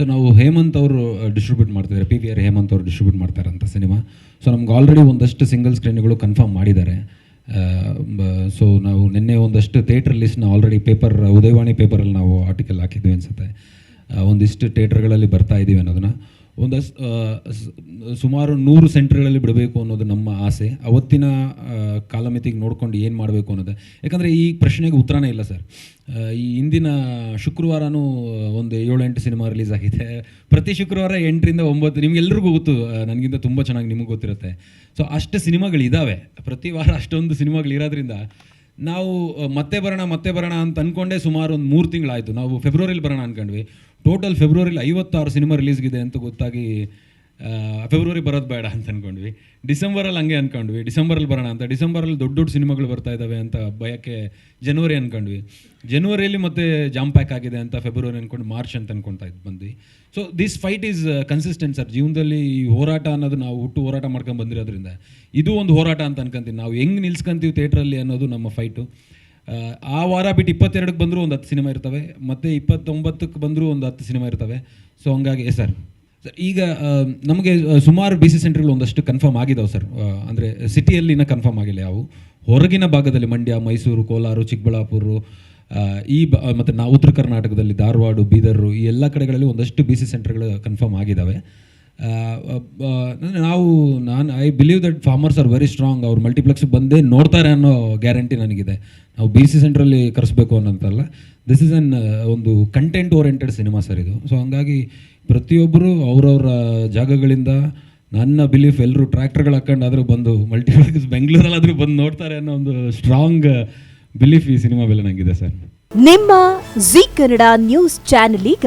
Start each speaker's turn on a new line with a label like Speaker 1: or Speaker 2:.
Speaker 1: So ನಾವು ಹೇಮಂತ್ ಅವರು distribute ಮಾಡ್ತಿದ್ದಾರೆ. ಪಿ ವಿ ಆರ್ ಹೇಮಂತ್ ಅವರು ಡಿಸ್ಟ್ರಿಬ್ಯೂಟ್ ಮಾಡ್ತಾರಂತ ಸಿನಿಮಾ. ಸೊ ನಮ್ಗೆ ಆಲ್ರೆಡಿ ಒಂದಷ್ಟು ಸಿಂಗಲ್ ಸ್ಕ್ರೀನ್ಗಳು ಕನ್ಫರ್ಮ್ ಮಾಡಿದ್ದಾರೆ. ಸೊ ನಾವು ನಿನ್ನೆ ಒಂದಷ್ಟು ಥಿಯೇಟರ್ ಲಿಸ್ಟ್ನ ಆಲ್ರೆಡಿ ಪೇಪರ್ ಉದಯವಾಣಿ ಪೇಪರಲ್ಲಿ ನಾವು ಆರ್ಟಿಕಲ್ ಹಾಕಿದ್ವಿ ಅನಿಸುತ್ತೆ. ಒಂದಿಷ್ಟು ಥಿಯೇಟರ್ಗಳಲ್ಲಿ ಬರ್ತಾ ಇದ್ದೀವಿ ಅನ್ನೋದನ್ನು. ಒಂದಷ್ಟು ಸುಮಾರು ನೂರು ಸೆಂಟ್ರ್ಗಳಲ್ಲಿ ಬಿಡಬೇಕು ಅನ್ನೋದು ನಮ್ಮ ಆಸೆ. ಅವತ್ತಿನ ಕಾಲಮಿತಿಗೆ ನೋಡ್ಕೊಂಡು ಏನು ಮಾಡಬೇಕು ಅನ್ನೋದು. ಯಾಕಂದರೆ ಈ ಪ್ರಶ್ನೆಗೆ ಉತ್ತರನೇ ಇಲ್ಲ ಸರ್. ಈ ಹಿಂದಿನ ಶುಕ್ರವಾರನೂ ಒಂದು ಏಳು ಎಂಟು ಸಿನಿಮಾ ರಿಲೀಸ್ ಆಗಿದೆ. ಪ್ರತಿ ಶುಕ್ರವಾರ ಎಂಟರಿಂದ ಒಂಬತ್ತು ನಿಮಗೆಲ್ಲರಿಗೂ ಗೊತ್ತು ನನಗಿಂತ ತುಂಬ ಚೆನ್ನಾಗಿ ನಿಮಗೆ ಗೊತ್ತಿರುತ್ತೆ. ಸೊ, ಅಷ್ಟು ಸಿನಿಮಾಗಳಿದ್ದಾವೆ ಪ್ರತಿ ವಾರ ಅಷ್ಟೊಂದು ಸಿನಿಮಾಗಳು ಇರೋದ್ರಿಂದ ನಾವು ಮತ್ತೆ ಬರೋಣ ಮತ್ತೆ ಬರೋಣ ಅಂತ ಅಂದ್ಕೊಂಡೇ ಸುಮಾರು ಒಂದು ಮೂರು ತಿಂಗಳಾಯಿತು. ನಾವು ಫೆಬ್ರವರಿಲಿ ಬರೋಣ ಅಂದ್ಕೊಂಡ್ವಿ ಟೋಟಲ್ ಫೆಬ್ರವರಿಲಿ ಐವತ್ತಾರು ಸಿನಿಮಾ ರಿಲೀಸ್ಗಿದೆ ಅಂತ ಗೊತ್ತಾಗಿ ಫೆಬ್ರವರಿ ಬರೋದು ಬೇಡ ಅಂತ ಅಂದ್ಕೊಂಡ್ವಿ ಡಿಸೆಂಬರಲ್ಲಿ ಹಂಗೆ ಅಂದ್ಕೊಂಡ್ವಿ ಡಿಸೆಂಬರಲ್ಲಿ ಬರೋಣ ಅಂತ. ಡಿಸೆಂಬರಲ್ಲಿ ದೊಡ್ಡ ದೊಡ್ಡ ಸಿನಿಮಾಗಳು ಬರ್ತಾ ಇದ್ದಾವೆ ಅಂತ ಭಯಕ್ಕೆ ಜನವರಿ ಅಂದ್ಕೊಂಡ್ವಿ ಜನವರಿಯಲ್ಲಿ ಮತ್ತೆ ಜಾಮ್ ಪ್ಯಾಕ್ ಆಗಿದೆ ಅಂತ ಫೆಬ್ರವರಿ ಅಂದ್ಕೊಂಡು ಮಾರ್ಚ್ ಅಂತ ಅನ್ಕೊತಾ ಇದ್ದು ಬಂದ್ವಿ. So this fight is consistent sir ಜೀವನದಲ್ಲಿ ಈ ಹೋರಾಟ ಅನ್ನೋದು ನಾವು ಹುಟ್ಟು ಹೋರಾಟ ಮಾಡ್ಕೊಂಡು ಬಂದಿರೋದ್ರಿಂದ. ಇದು ಒಂದು ಹೋರಾಟ ಅಂತ ಅನ್ಕೊಂತೀವಿ. ನಾವು ಹೆಂಗೆ ನಿಲ್ಸ್ಕೊಂತೀವಿ ಥಿಯೇಟ್ರಲ್ಲಿ ಅನ್ನೋದು ನಮ್ಮ ಫೈಟು ಆ ವಾರ ಬಿಟ್ಟು ಇಪ್ಪತ್ತೆರಡಕ್ಕೆ ಬಂದರೂ ಒಂದು ಹತ್ತು ಸಿನಿಮಾ ಇರ್ತವೆ. ಮತ್ತು ಇಪ್ಪತ್ತೊಂಬತ್ತಕ್ಕೆ ಬಂದರೂ ಒಂದು ಹತ್ತು ಸಿನಿಮಾ ಇರ್ತವೆ. ಸೊ ಹಂಗಾಗಿ ಸರ್ ಸರ್ ಈಗ ನಮಗೆ ಸುಮಾರು ಬಿ ಸಿ ಸೆಂಟರ್ಗಳು ಒಂದಷ್ಟು ಕನ್ಫರ್ಮ್ ಆಗಿದಾವೆ ಸರ್ ಅಂದರೆ ಸಿಟಿಯಲ್ಲಿ ಇನ್ನೂ ಕನ್ಫರ್ಮ್ ಆಗಿಲ್ಲ ಯಾವು. ಹೊರಗಿನ ಭಾಗದಲ್ಲಿ ಮಂಡ್ಯ, ಮೈಸೂರು, ಕೋಲಾರ, ಚಿಕ್ಕಬಳ್ಳಾಪುರ ಈ ಬ ಮತ್ತು ನಾವು ಉತ್ತರ ಕರ್ನಾಟಕದಲ್ಲಿ ಧಾರವಾಡ, ಬೀದರು ಈ ಎಲ್ಲ ಕಡೆಗಳಲ್ಲಿ ಒಂದಷ್ಟು ಬಿ ಸಿ ಸೆಂಟರ್ಗಳು ಕನ್ಫರ್ಮ್ ಆಗಿದ್ದಾವೆ ಅಂದ್ರೆ ನಾವು, ನಾನು I believe that farmers are very strong ಅವ್ರು ಮಲ್ಟಿಪ್ಲೆಕ್ಸ್ ಬಂದೇ ನೋಡ್ತಾರೆ ಅನ್ನೋ ಗ್ಯಾರಂಟಿ ನನಗಿದೆ. ನಾವು ಬಿ ಸಿ ಸೆಂಟ್ರಲ್ಲಿ ಕರೆಸ್ಬೇಕು ಅನ್ನೋಂತಲ್ಲ. ದಿಸ್ ಇಸ್ ಅನ್ ಒಂದು ಕಂಟೆಂಟ್ ಓರಿಯೆಂಟೆಡ್ ಸಿನಿಮಾ ಸರ್ ಇದು. ಸೊ ಹಂಗಾಗಿ ಪ್ರತಿಯೊಬ್ಬರು ಅವರವರ ಜಾಗಗಳಿಂದ ನನ್ನ ಬಿಲೀಫ್ ಎಲ್ಲರೂ ಟ್ರ್ಯಾಕ್ಟರ್ಗಳು ಹಾಕೊಂಡಾದರೂ ಬಂದು ಮಲ್ಟಿಪ್ಲೆಕ್ಸ್ ಬೆಂಗಳೂರಲ್ಲಾದರೂ ಬಂದು ನೋಡ್ತಾರೆ ಅನ್ನೋ ಒಂದು ಸ್ಟ್ರಾಂಗ್ ಬಿಲೀಫ್ ಈ ಸಿನಿಮಾ ಮೇಲೆ ನನಗಿದೆ ಸರ್
Speaker 2: ನಿಮ್ಮ ಜಿ ಕನ್ನಡ ನ್ಯೂಸ್ ಚಾನೆಲ್ ಈಗ